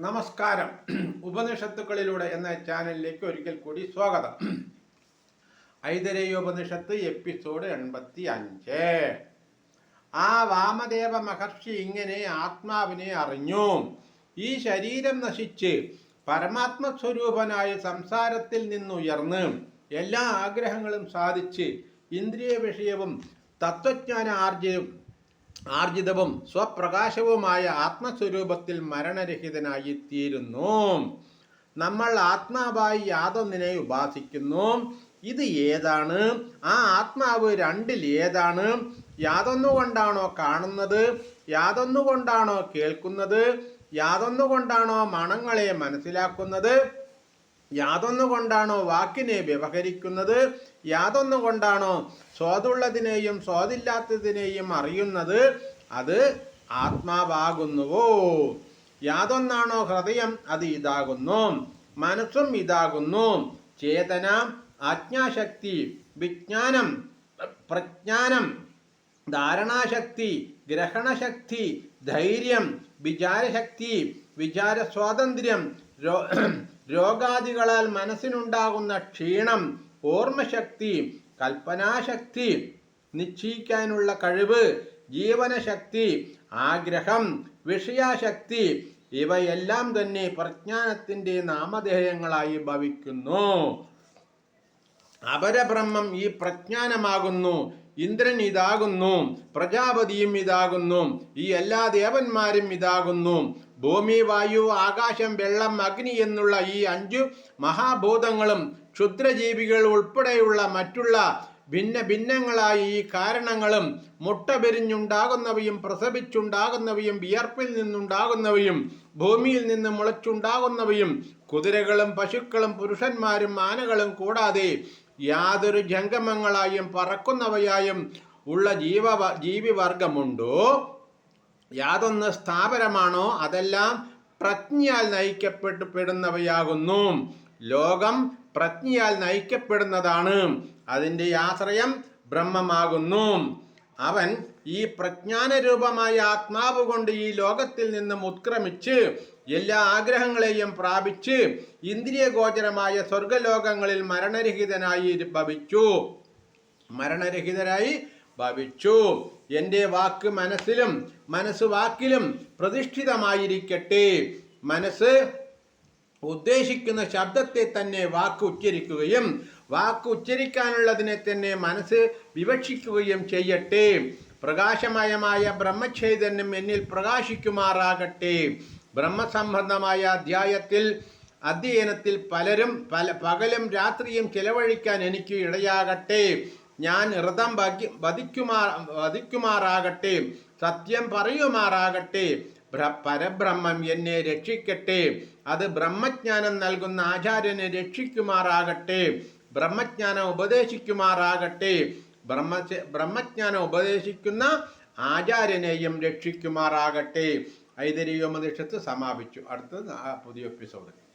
നമസ്കാരം. ഉപനിഷത്തുക്കളിലൂടെ എന്ന ചാനലിലേക്ക് ഒരിക്കൽ കൂടി സ്വാഗതം. ഐതരേയോപനിഷത്ത് എപ്പിസോഡ് എൺപത്തി അഞ്ച് ആ വാമദേവ മഹർഷി ഇങ്ങനെ ആത്മാവിനെ അറിഞ്ഞു. ഈ ശരീരം നശിച്ച് പരമാത്മസ്വരൂപനായ സംസാരത്തിൽ നിന്നുയർന്ന് എല്ലാ ആഗ്രഹങ്ങളും സാധിച്ച് ഇന്ദ്രിയ വിഷയവും തത്വജ്ഞാന ആർജ്യവും ആർജിതവും സ്വപ്രകാശവുമായ ആത്മസ്വരൂപത്തിൽ മരണരഹിതനായി തീരുന്നു നമ്മൾ ആത്മാവായി യാതൊന്നിനെ ഉപാസിക്കുന്നു. ഇത് ഏതാണ്? ആ ആത്മാവ് രണ്ടിൽ ഏതാണ്? യാതൊന്നുകൊണ്ടാണോ കാണുന്നത്? യാതൊന്നുകൊണ്ടാണോ കേൾക്കുന്നത്? യാതൊന്നുകൊണ്ടാണോ മണങ്ങളെ മനസ്സിലാക്കുന്നത്? യാതൊന്നുകൊണ്ടാണോ വാക്കിനെ വ്യവഹരിക്കുന്നത്? യാതൊന്നുകൊണ്ടാണോ സ്വാദുള്ളതിനെയും സ്വാദില്ലാത്തതിനെയും അറിയുന്നത്? അത് ആത്മാവാകുന്നുവോ? യാതൊന്നാണോ ഹൃദയം അത് ഇതാകുന്നു? മനസ്സും ഇതാകുന്നു? ചേതന ആജ്ഞാശക്തി വിജ്ഞാനം പ്രജ്ഞാനം ധാരണാശക്തി ഗ്രഹണശക്തി ധൈര്യം വിചാരശക്തി വിചാര സ്വാതന്ത്ര്യം രോഗാദികളാൽ മനസ്സിനുണ്ടാകുന്ന ക്ഷീണം ഓർമ്മശക്തി കൽപ്പനാശക്തി നിശ്ചയിക്കാനുള്ള കഴിവ് ജീവനശക്തി ആഗ്രഹം വിഷയാശക്തി ഇവയെല്ലാം തന്നെ പ്രജ്ഞാനത്തിന്റെ നാമധേയങ്ങളായി ഭവിക്കുന്നു. അപരബ്രഹ്മം ഈ പ്രജ്ഞാനമാകുന്നു ഇന്ദ്രൻ ഇതാകുന്നു പ്രജാപതിയും ഇതാകുന്നു ഈ എല്ലാ ദേവന്മാരും ഇതാകുന്നു ഭൂമി വായു ആകാശം വെള്ളം അഗ്നി എന്നുള്ള ഈ അഞ്ചു മഹാഭൂതങ്ങളും ക്ഷുദ്രജീവികൾ ഉൾപ്പെടെയുള്ള മറ്റുള്ള ഭിന്ന ഭിന്നങ്ങളായ ഈ കാരണങ്ങളും മുട്ട പെരിഞ്ഞുണ്ടാകുന്നവയും പ്രസവിച്ചുണ്ടാകുന്നവയും വിയർപ്പിൽ നിന്നുണ്ടാകുന്നവയും ഭൂമിയിൽ നിന്ന് മുളച്ചുണ്ടാകുന്നവയും കുതിരകളും പശുക്കളും പുരുഷന്മാരും ആനകളും കൂടാതെ യാതൊരു ജംഗമങ്ങളായും പറക്കുന്നവയായും ഉള്ള ജീവ ജീവിവർഗമുണ്ടോ യാതൊന്ന് സ്ഥാപനമാണോ അതെല്ലാം പ്രജ്ഞയാൽ നയിക്കപ്പെട്ടപ്പെടുന്നവയാകുന്നു ലോകം പ്രജ്ഞയാൽ നയിക്കപ്പെടുന്നതാണ്. അതിന്റെ ആശ്രയം ബ്രഹ്മമാകുന്നു. അവൻ ഈ പ്രജ്ഞാനരൂപമായ ആത്മാവ് കൊണ്ട് ഈ ലോകത്തിൽ നിന്നും ഉത്ക്രമിച്ച് എല്ലാ ആഗ്രഹങ്ങളെയും പ്രാപിച്ച് ഇന്ദ്രിയഗോചരമായ സ്വർഗലോകങ്ങളിൽ മരണരഹിതനായി ഭവിച്ചു. മരണരഹിതരായി ഭവിച്ചു എന്റെ വാക്ക് മനസ്സിലും മനസ്സ് വാക്കിലും പ്രതിഷ്ഠിതമായിരിക്കട്ടെ. മനസ്സ് ഉദ്ദേശിക്കുന്ന ശബ്ദത്തെ തന്നെ വാക്ക് ഉച്ചരിക്കുകയും വാക്ക് ഉച്ചരിക്കാനുള്ളതിനെ തന്നെ മനസ്സ് വിവക്ഷിക്കുകയും ചെയ്യട്ടെ. പ്രകാശമയമായ ബ്രഹ്മചൈതന്യം എന്നിൽ പ്രകാശിക്കുമാറാകട്ടെ. ബ്രഹ്മസംബന്ധമായ അധ്യായത്തിൽ അധ്യയനത്തിൽ പലരും പല പകലും രാത്രിയും ചിലവഴിക്കാൻ എനിക്ക് ഇടയാകട്ടെ. ഞാൻ ഹൃദം വധിക്കുമാ വധിക്കുമാറാകട്ടെ സത്യം പറയുമാറാകട്ടെ പരബ്രഹ്മം എന്നെ രക്ഷിക്കട്ടെ അത് ബ്രഹ്മജ്ഞാനം നൽകുന്ന ആചാര്യനെ രക്ഷിക്കുമാറാകട്ടെ ബ്രഹ്മജ്ഞാനം ഉപദേശിക്കുമാറാകട്ടെ ബ്രഹ്മ ബ്രഹ്മജ്ഞാനം ഉപദേശിക്കുന്ന ആചാര്യനെയും രക്ഷിക്കുമാറാകട്ടെ. ഐതരീയോമനിഷത്ത് സമാപിച്ചു. അടുത്ത പുതിയ എപ്പിസോഡ്